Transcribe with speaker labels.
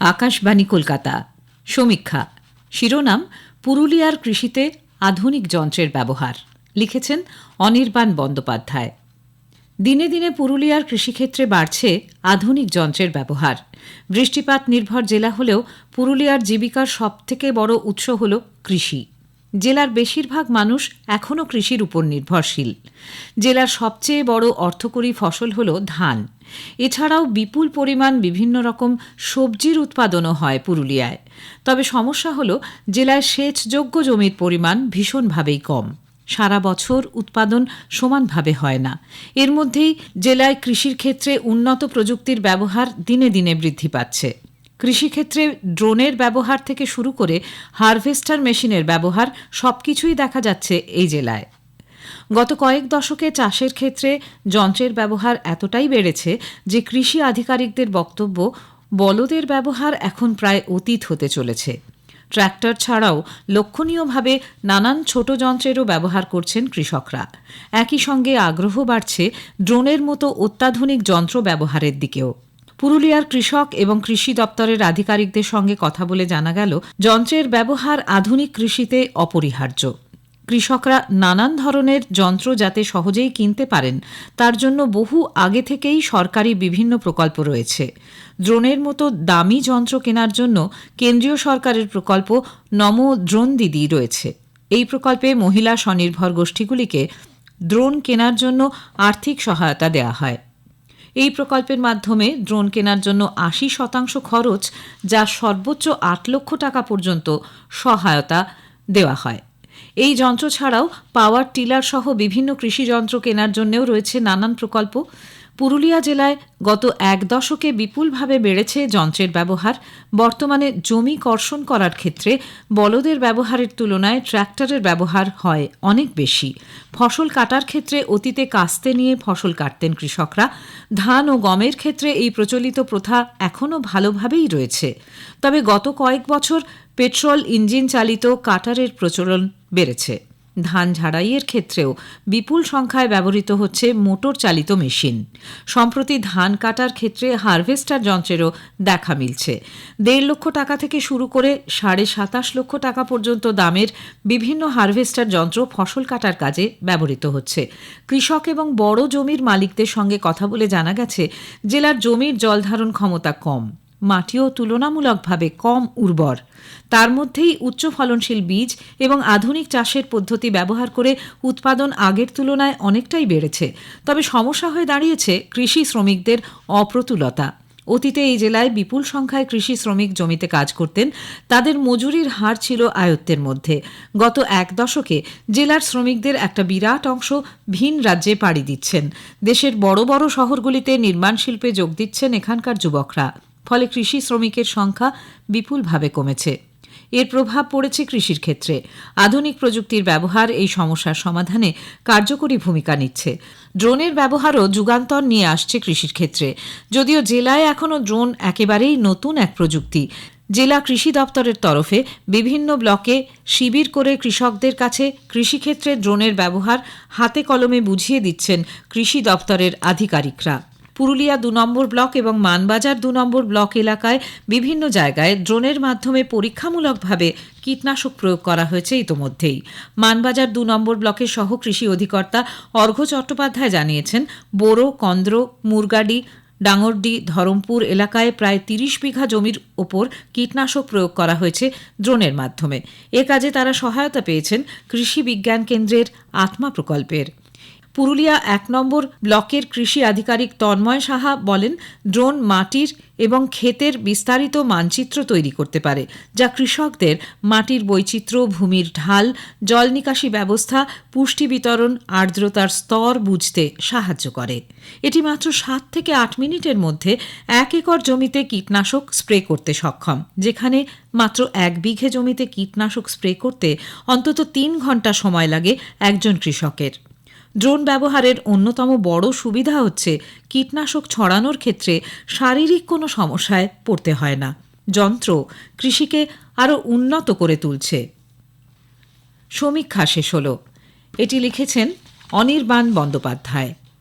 Speaker 1: আকাশবাণী কলকাতা। সমীক্ষা। শিরোনাম, পুরুলিয়ার কৃষিতে আধুনিক যন্ত্রের ব্যবহার। লিখেছেন অনির্বাণ বন্দ্যোপাধ্যায়। দিনে দিনে পুরুলিয়ার কৃষিক্ষেত্রে বাড়ছে আধুনিক যন্ত্রের ব্যবহার। বৃষ্টিপাত নির্ভর জেলা হলেও পুরুলিয়ার জীবিকার সবথেকে বড় উৎস হল কৃষি। জেলার বেশিরভাগ মানুষ এখনও কৃষির উপর নির্ভরশীল। জেলার সবচেয়ে বড় অর্থকরী ফসল হল ধান। এছাড়াও বিপুল পরিমাণ বিভিন্ন রকম সবজির উৎপাদনও হয় পুরুলিয়ায়। তবে সমস্যা হল, জেলায় সেচযোগ্য জমির পরিমাণ ভীষণভাবেই কম। সারা বছর উৎপাদন সমানভাবে হয় না। এর মধ্যেই জেলায় কৃষির ক্ষেত্রে উন্নত প্রযুক্তির ব্যবহার দিনে দিনে বৃদ্ধি পাচ্ছে। কৃষিক্ষেত্রে ড্রোনের ব্যবহার থেকে শুরু করে হারভেস্টার মেশিনের ব্যবহার সবকিছুই দেখা যাচ্ছে এই জেলায়। গত কয়েক দশকে চাষের ক্ষেত্রে যন্ত্রের ব্যবহার এতটাই বেড়েছে যে কৃষি আধিকারিকদের বক্তব্য বলদের ব্যবহার এখন প্রায় অতীত হতে চলেছে। ট্র্যাক্টর ছাড়াও লক্ষণীয়ভাবে নানান ছোট যন্ত্রেরও ব্যবহার করছেন কৃষকরা। একই সঙ্গে আগ্রহ বাড়ছে ড্রোনের মতো অত্যাধুনিক যন্ত্র ব্যবহারের দিকেও। পুরুলিয়ার কৃষক এবং কৃষি দপ্তরের আধিকারিকদের সঙ্গে কথা বলে জানা গেল, যন্ত্রের ব্যবহার আধুনিক কৃষিতে অপরিহার্য। কৃষকরা নানান ধরনের যন্ত্র যাতে সহজেই কিনতে পারেন, তার জন্য বহু আগে থেকেই সরকারি বিভিন্ন প্রকল্প রয়েছে। ড্রোনের মতো দামি যন্ত্র কেনার জন্য কেন্দ্রীয় সরকারের প্রকল্প নমো ড্রোন দিদি রয়েছে। এই প্রকল্পে মহিলা স্বনির্ভর গোষ্ঠীগুলিকে ড্রোন কেনার জন্য আর্থিক সহায়তা দেওয়া হয়। এই প্রকল্পের মাধ্যমে ড্রোন কেনার জন্য আশি শতাংশ খরচ, যা সর্বোচ্চ আট লক্ষ টাকা পর্যন্ত সহায়তা দেওয়া হয়। এই যন্ত্র ছাড়াও পাওয়ার টিলার সহ বিভিন্ন কৃষি যন্ত্র কেনার জন্যও রয়েছে নানান প্রকল্প। পুরুলিয়া জেলায় গত এক দশকে বিপুলভাবে বেড়েছে যন্ত্রের ব্যবহার। বর্তমানে জমি কর্ষণ করার ক্ষেত্রে বলদের ব্যবহারের তুলনায় ট্র্যাক্টরের ব্যবহার হয় অনেক বেশি। ফসল কাটার ক্ষেত্রে অতীতে কাস্তে নিয়ে ফসল কাটতেন কৃষকরা। ধান ও গমের ক্ষেত্রে এই প্রচলিত প্রথা এখনও ভালোভাবেই রয়েছে। তবে গত কয়েক বছর পেট্রোল ইঞ্জিন চালিত কাটারের প্রচলন বেড়েছে। ধান ঝাড়াইয়ের ক্ষেত্রেও বিপুল সংখ্যায় ব্যবহৃত হচ্ছে মোটর চালিত মেশিন। সম্প্রতি ধান কাটার ক্ষেত্রে হারভেস্টার যন্ত্রেরও দেখা মিলছে। দেড় লক্ষ টাকা থেকে শুরু করে সাড়ে সাতাশ লক্ষ টাকা পর্যন্ত দামের বিভিন্ন হারভেস্টার যন্ত্র ফসল কাটার কাজে ব্যবহৃত হচ্ছে। কৃষক এবং বড় জমির মালিকদের সঙ্গে কথা বলে জানা গেছে, জেলার জমির জলধারণ ক্ষমতা কম। মাটিও তুলনামূলকভাবে কম উর্বর। তার মধ্যেই উচ্চ ফলনশীল বীজ এবং আধুনিক চাষের পদ্ধতি ব্যবহার করে উৎপাদন আগের তুলনায় অনেকটাই বেড়েছে। তবে সমস্যা হয়ে দাঁড়িয়েছে কৃষি শ্রমিকদের অপ্রতুলতা। অতীতে এই জেলায় বিপুল সংখ্যায় কৃষি শ্রমিক জমিতে কাজ করতেন, তাদের মজুরির হার ছিল আয়ত্তের মধ্যে। গত এক দশকে জেলার শ্রমিকদের একটা বিরাট অংশ ভিন রাজ্যে পাড়ি দিচ্ছেন। দেশের বড় বড় শহরগুলিতে নির্মাণ শিল্পে যোগ দিচ্ছেন এখানকার যুবকরা। ফলে কৃষি শ্রমিকের সংখ্যা বিপুলভাবে কমেছে। এর প্রভাব পড়েছে কৃষির ক্ষেত্রে। আধুনিক প্রযুক্তির ব্যবহার এই সমস্যার সমাধানে কার্যকরী ভূমিকা নিচ্ছে। ড্রোনের ব্যবহারও যুগান্তর নিয়ে আসছে কৃষির ক্ষেত্রে। যদিও জেলায় এখনও ড্রোন একেবারেই নতুন এক প্রযুক্তি। জেলা কৃষি দপ্তরের তরফে বিভিন্ন ব্লকে শিবির করে কৃষকদের কাছে কৃষিক্ষেত্রে ড্রোনের ব্যবহার হাতে কলমে বুঝিয়ে দিচ্ছেন কৃষি দপ্তরের আধিকারিকরা। পুরুলিয়া দু নম্বর ব্লক এবং মানবাজার দু নম্বর ব্লক এলাকায় বিভিন্ন জায়গায় ড্রোনের মাধ্যমে পরীক্ষামূলকভাবে কীটনাশক প্রয়োগ করা হয়েছে ইতোমধ্যেই। মানবাজার দু নম্বর ব্লকের সহ কৃষি অধিকর্তা অর্ঘ্য চট্টোপাধ্যায় জানিয়েছেন, বোরো, কন্দ্র, মুরগাডি, ডাঙরডি, ধরমপুর এলাকায় প্রায় তিরিশ বিঘা জমির ওপর কীটনাশক প্রয়োগ করা হয়েছে ড্রোনের মাধ্যমে। এ কাজে তারা সহায়তা পেয়েছেন কৃষি বিজ্ঞান কেন্দ্রের আত্মা প্রকল্পের। পুরুলিয়া এক নম্বর ব্লকের কৃষি আধিকারিক তন্ময় সাহা বলেন, ড্রোন, মাটির এবং ক্ষেতের বিস্তারিত মানচিত্র তৈরি করতে পারে, যা কৃষকদের মাটির বৈচিত্র্য, ভূমির ঢাল, জল নিকাশি ব্যবস্থা, পুষ্টি বিতরণ, আর্দ্রতার স্তর বুঝতে সাহায্য করে। এটি মাত্র সাত থেকে আট মিনিটের মধ্যে এক একর জমিতে কীটনাশক স্প্রে করতে সক্ষম, যেখানে মাত্র এক বিঘে জমিতে কীটনাশক স্প্রে করতে অন্তত তিন ঘণ্টা সময় লাগে একজন কৃষকের। ড্রোন ব্যবহারের অন্যতম বড় সুবিধা হচ্ছে কীটনাশক ছড়ানোর ক্ষেত্রে শারীরিক কোনো সমস্যায় পড়তে হয় না। যন্ত্র কৃষিকে আরও উন্নত করে তুলছে। সমীক্ষা শেষ হল। এটি লিখেছেন অনির্বাণ বন্দ্যোপাধ্যায়।